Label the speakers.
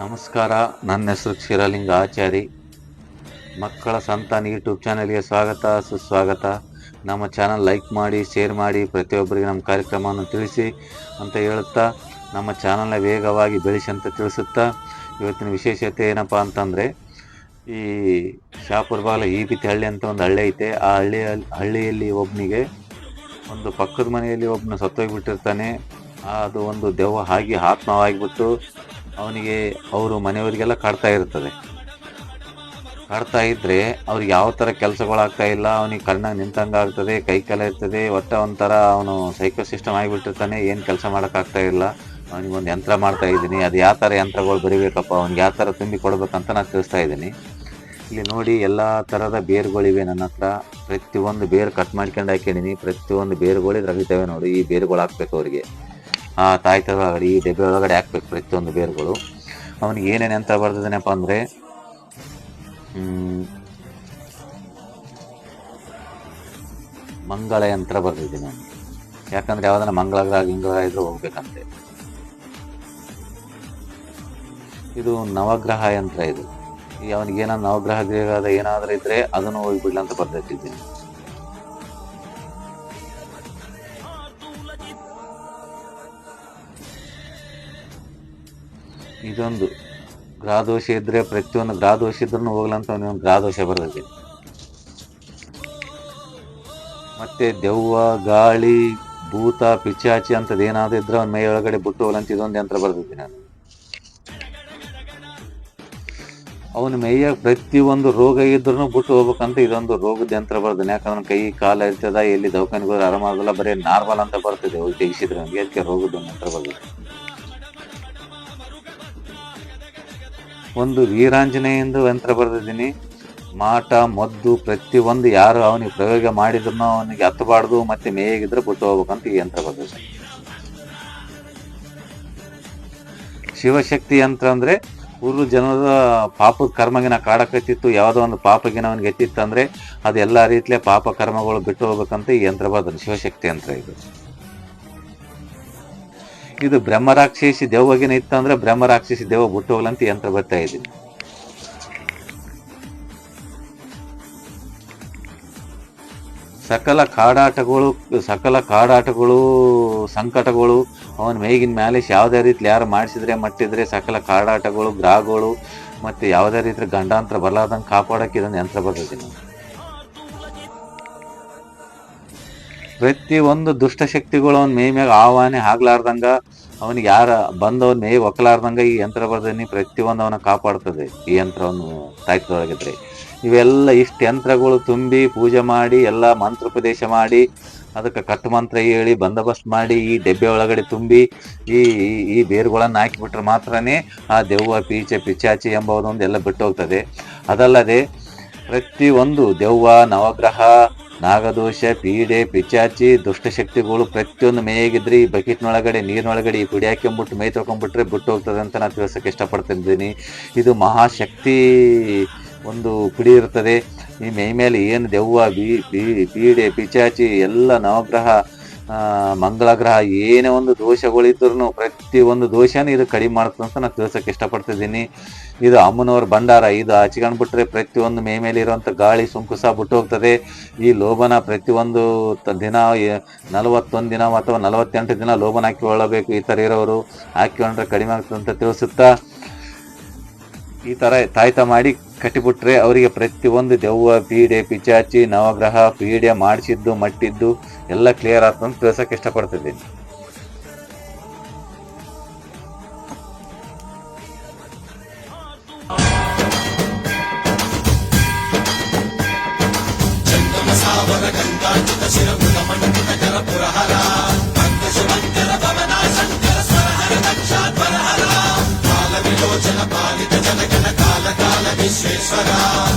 Speaker 1: ನಮಸ್ಕಾರ. ನನ್ನ ಹೆಸರು ಕ್ಷೀರಲಿಂಗ ಆಚಾರಿ. ಮಕ್ಕಳ ಸಂತಾನ ಯೂಟ್ಯೂಬ್ ಚಾನಲ್ಗೆ ಸ್ವಾಗತ, ಸುಸ್ವಾಗತ. ನಮ್ಮ ಚಾನಲ್ ಲೈಕ್ ಮಾಡಿ, ಶೇರ್ ಮಾಡಿ, ಪ್ರತಿಯೊಬ್ಬರಿಗೆ ನಮ್ಮ ಕಾರ್ಯಕ್ರಮವನ್ನು ತಿಳಿಸಿ ಅಂತ ಹೇಳುತ್ತಾ, ನಮ್ಮ ಚಾನಲ್ನ ವೇಗವಾಗಿ ಬೆಳೆಸಿ ಅಂತ ತಿಳಿಸುತ್ತಾ, ಇವತ್ತಿನ ವಿಶೇಷತೆ ಏನಪ್ಪ ಅಂತಂದರೆ, ಈ ಶಾಪುರ ಬಾಲ ಈ ಬಿತ್ತಿ ಹಳ್ಳಿ ಅಂತ ಒಂದು ಹಳ್ಳಿ ಐತೆ. ಆ ಹಳ್ಳಿಯ ಹಳ್ಳಿಯಲ್ಲಿ ಒಬ್ಬನಿಗೆ ಒಂದು ಪಕ್ಕದ ಮನೆಯಲ್ಲಿ ಒಬ್ಬನ ಸತ್ತೋಗಿಬಿಟ್ಟಿರ್ತಾನೆ. ಅದು ಒಂದು ದೆವ್ವ ಆಗಿ ಆತ್ಮವಾಗಿಬಿಟ್ಟು ಅವನಿಗೆ ಅವರು ಮನೆಯವರಿಗೆಲ್ಲ ಕಾಡ್ತಾ ಇರ್ತದೆ. ಕಾಡ್ತಾ ಇದ್ರೆ ಅವ್ರಿಗೆ ಯಾವ ಥರ ಕೆಲಸಗಳಾಗ್ತಾ ಇಲ್ಲ, ಅವನಿಗೆ ಕಣ್ಣಾಗ ನಿಂತಂಗೆ ಆಗ್ತದೆ, ಕೈ ಕಾಲ ಇರ್ತದೆ ಒಟ್ಟ ಒಂಥರ ಅವನು ಸೈಕೋ ಸಿಸ್ಟಮ್ ಆಗಿಬಿಟ್ಟಿರ್ತಾನೆ, ಏನು ಕೆಲಸ ಮಾಡೋಕ್ಕಾಗ್ತಾ ಇಲ್ಲ. ಅವನಿಗೆ ಒಂದು ಯಂತ್ರ ಮಾಡ್ತಾ ಇದ್ದೀನಿ, ಅದು ಯಾವ ಥರ ಯಂತ್ರಗಳು ಬರೀಬೇಕಪ್ಪ, ಅವ್ನಿಗೆ ಯಾವ ಥರ ತುಂಬಿ ಕೊಡಬೇಕಂತ ನಾನು ತಿಳಿಸ್ತಾ ಇದ್ದೀನಿ. ಇಲ್ಲಿ ನೋಡಿ ಎಲ್ಲ ಥರದ ಬೇರುಗಳಿವೆ ನನ್ನ ಹತ್ರ. ಪ್ರತಿಯೊಂದು ಬೇರು ಕಟ್ ಮಾಡ್ಕೊಂಡು ಹಾಕಿದ್ದೀನಿ ಪ್ರತಿಯೊಂದು ಬೇರುಗಳು ಇದ್ರಾಗಿದ್ದಾವೆ ನೋಡಿ, ಈ ಬೇರುಗಳು ಹಾಕ್ಬೇಕು ಅವರಿಗೆ. ಆ ತಾಯ್ತದ ಈ ಡಬ್ಬೆ ಒಳಗಡೆ ಹಾಕ್ಬೇಕು ಪ್ರತಿಯೊಂದು ಬೇರುಗಳು. ಅವನಿಗೆ ಏನೇನು ಅಂತ ಬರ್ದಿದ್ದಾನಪ್ಪ ಅಂದರೆ ಮಂಗಳ ಯಂತ್ರ ಬರ್ದಿದ್ದೀನಿ ನಾನು. ಯಾಕಂದ್ರೆ ಯಾವ್ದನ್ನ ಮಂಗಳ ಗ್ರಹ ಇದ್ರೂ ಹೋಗ್ಬೇಕಂತೆ. ಇದು ನವಗ್ರಹ ಯಂತ್ರ ಇದು. ಈ ಅವನಿಗೆ ಏನಾದ್ರು ನವಗ್ರಹ ಗ್ರಹದ ಏನಾದರೂ ಇದ್ರೆ ಅದನ್ನು ಹೋಗಿಬಿಡ್ಲಂತ ಬರ್ದಿಟ್ಟಿದ್ದೀನಿ. ಇದೊಂದು ಗ್ರಹದೋಷ ಇದ್ರೆ ಪ್ರತಿಯೊಂದು ಗ್ರಹದೋಷ ಇದ್ರೂ ಹೋಗ್ಲಂತ ಅವನಿಗೆ ಗ್ರಹದೋಷ ಬರ್ತೈತಿ ಮತ್ತೆ ದೆವ್ವ, ಗಾಳಿ, ಭೂತ ಪಿಚಾಚಿ ಅಂತದ್ದು ಏನಾದ್ರೂ ಇದ್ರೆ ಅವ್ನ ಮೈ ಒಳಗಡೆ ಬಿಟ್ಟು ಹೋಗ್ಲಂತ ಇದೊಂದು ಯಂತ್ರ ಬರ್ತೈತಿ ನಾನು ಅವನ ಮೈಯ ಪ್ರತಿಯೊಂದು ರೋಗ ಇದ್ರೂ ಬಿಟ್ಟು ಹೋಗ್ಬೇಕಂತ ಇದೊಂದು ರೋಗದ ಯಂತ್ರ ಬರ್ತದೆ. ಯಾಕಂದ್ರೆ ಕೈ ಕಾಲ ಇರ್ತದ, ಎಲ್ಲಿ ದವಾಖಾನೆಗೆ ಹೋದ್ರೆ ಆರಾಮಾಗಲ್ಲ, ಬರೀ ನಾರ್ಮಲ್ ಅಂತ ಬರ್ತದೆ. ಅವ್ರು ತೆಗಿಸಿದ್ರೆ ಅದಕ್ಕೆ ರೋಗದ ಒಂದು ಯಂತ್ರ ಬರ್ತದೆ. ಒಂದು ವೀರಾಂಜನೇಯಂದು ಯಂತ್ರ ಬರೆದಿದ್ದೀನಿ. ಮಾಟ, ಮದ್ದು, ಪ್ರತಿಯೊಂದು ಯಾರು ಅವನಿಗೆ ಪ್ರಯೋಗ ಮಾಡಿದ್ರು ಅವನಿಗೆ ಹತ್ತಬಾರ್ದು, ಮತ್ತೆ ಮೇಗಿದ್ರೆ ಬಿಟ್ಟು ಹೋಗ್ಬೇಕಂತ ಈ ಯಂತ್ರ ಬರೆದಿದ್ದೀನಿ. ಶಿವಶಕ್ತಿ ಯಂತ್ರ ಅಂದ್ರೆ ಊರು ಜನರ ಪಾಪದ ಕರ್ಮಗಿನ ಕಾಡಕತ್ತಿತ್ತು. ಯಾವುದೋ ಒಂದು ಪಾಪಗಿನ ಅವನಿಗೆ ಎತ್ತಿತ್ತು ಅಂದ್ರೆ ಅದು ಎಲ್ಲ ರೀತಿಯ ಪಾಪ ಕರ್ಮಗಳು ಬಿಟ್ಟು ಹೋಗ್ಬೇಕಂತ ಈ ಯಂತ್ರ ಬರ್ತದೆ ಶಿವಶಕ್ತಿ ಯಂತ್ರ ಇದು. ಇದು ಬ್ರಹ್ಮರಾಕ್ಷಸಿ ದೆವ್ವಗಿನ ಇತ್ತು ಅಂದ್ರೆ ಬ್ರಹ್ಮರಾಕ್ಷಸಿ ದೆವ್ವ ಬಿಟ್ಟು ಹೋಗ್ಲಂತ ಯಂತ್ರ ಬರ್ತಾ ಇದ್ದೀನಿ ಸಕಲ ಕಾಡಾಟಗಳು ಸಕಲ ಕಾಡಾಟಗಳು, ಸಂಕಟಗಳು, ಅವನ ಮೇಗಿನ ಮೇಲೆ ಯಾವುದೇ ರೀತಿ ಯಾರು ಮಾಡಿಸಿದ್ರೆ, ಮಟ್ಟಿದ್ರೆ ಸಕಲ ಕಾಡಾಟಗಳು, ಗ್ರಹಗಳು, ಮತ್ತೆ ಯಾವುದೇ ರೀತಿ ಗಂಡಾಂತರ ಬರಲಾರ್ದಂಗೆ ಕಾಪಾಡಕ್ಕೆ ಇದೊಂದು ಯಂತ್ರ ಬರ್ತದೆ. ಪ್ರತಿ ಒಂದು ದುಷ್ಟಶಕ್ತಿಗಳು ಅವ್ನ ಮೇ ಮ್ಯಾಗ ಆಹ್ವಾನೆ ಆಗ್ಲಾರ್ದಂಗ, ಅವನಿಗೆ ಯಾರ ಬಂದವನ್ ಮೇ ಒಕ್ಕಲಾರ್ದಂಗ ಈ ಯಂತ್ರ ಬರ್ದನಿ ಪ್ರತಿಯೊಂದು ಅವನ ಕಾಪಾಡ್ತದೆ, ಈ ಯಂತ್ರವನ್ನು ತಾಯ್ತದೊಳಗಿದ್ರೆ. ಇವೆಲ್ಲ ಇಷ್ಟು ಯಂತ್ರಗಳು ತುಂಬಿ ಪೂಜೆ ಮಾಡಿ, ಎಲ್ಲ ಮಂತ್ರೋಪದೇಶ ಮಾಡಿ, ಅದಕ್ಕೆ ಕಟ್ಟು ಮಂತ್ರ ಹೇಳಿ, ಬಂದೋಬಸ್ತ್ ಮಾಡಿ, ಈ ಡೆಬ್ಬೆ ಒಳಗಡೆ ತುಂಬಿ, ಈ, ಈ- ಈ ಬೇರುಗಳನ್ನು ಹಾಕಿಬಿಟ್ರೆ ಮಾತ್ರನೇ ಆ ದೆವ್ವ ಪೀಚೆ ಪಿಚಾಚಿ ಎಂಬುದೊಂದು ಎಲ್ಲ ಬಿಟ್ಟು ಹೋಗ್ತದೆ ಅದಲ್ಲದೆ ಪ್ರತಿಯೊಂದು ದೆವ್ವ, ನವಗ್ರಹ ನಾಗದೋಷ, ಪೀಡೆ, ಪಿಚಾಚಿ, ದುಷ್ಟಶಕ್ತಿಗಳು ಪ್ರತಿಯೊಂದು ಮೇಗಿದ್ರೆ ಈ ಬಕೆಟ್ನೊಳಗಡೆ, ನೀರಿನೊಳಗಡೆ ಈ ಪುಡಿ ಹಾಕೊಂಡ್ಬಿಟ್ಟು ಮೈ ತೊಗೊಂಡ್ಬಿಟ್ರೆ ಬಿಟ್ಟು ಹೋಗ್ತದೆ ಅಂತ ನಾನು ತಿಳಿಸೋಕೆ ಇಷ್ಟಪಡ್ತಿದ್ದೀನಿ ಇದು ಮಹಾಶಕ್ತಿ ಒಂದು ಪುಡಿ ಇರ್ತದೆ. ಈ ಮೈ ಮೇಲೆ ಏನು ದೆವ್ವ ಬಿ, ಪೀಡೆ, ಪಿಚಾಚಿ, ಎಲ್ಲ ನವಗ್ರಹ ಮಂಗಳ ಗ್ರಹ ಏನೇ ಒಂದು ದೋಷಗಳಿದ್ರು ಪ್ರತಿ ಒಂದು ದೋಷನೂ ಇದು ಕಡಿಮೆ ಮಾಡ್ತದೆ ಅಂತ ನಾನು ತಿಳ್ಸೋಕೆ ಇಷ್ಟಪಡ್ತಿದ್ದೀನಿ. ಇದು ಅಮ್ಮನವ್ರ ಭಂಡಾರ ಇದು ಹಚ್ಕೊಂಡ್ಬಿಟ್ರೆ ಪ್ರತಿಯೊಂದು ಮೇ ಮೇಲೆ ಇರುವಂಥ ಗಾಳಿ ಸುಂಕುಸ ಬಿಟ್ಟು ಹೋಗ್ತದೆ. ಈ ಲೋಭನ ಪ್ರತಿಯೊಂದು ದಿನ ನಲವತ್ತೊಂದು ದಿನ ಅಥವಾ ನಲವತ್ತೆಂಟು ದಿನ ಲೋಭನ ಹಾಕಿಕೊಳ್ಳಬೇಕು ಈ ಥರ ಇರೋರು. ಹಾಕಿಕೊಂಡ್ರೆ ಕಡಿಮೆ ಆಗ್ತದೆ ಅಂತ ತಿಳಿಸುತ್ತಾ. ಈ ಥರ ತಾಯ್ತ ಮಾಡಿ ಕಟ್ಟಿಬಿಟ್ರೆ ಅವರಿಗೆ ಪ್ರತಿಯೊಂದು ದೆವ್ವ, ಪೀಡೆ, ಪಿಚಾಚಿ, ನವಗ್ರಹ, ಪೀಡೆ ಮಾಡಿಸಿದ್ದು, ಮಟ್ಟಿದ್ದು ಎಲ್ಲ ಕ್ಲಿಯರ್ ಆಗ್ತದೆ ಅಂತ ತಿಳಿಸೋಕೆ ಇಷ್ಟಪಡ್ತಿದ್ದೀನಿ.
Speaker 2: sagaz.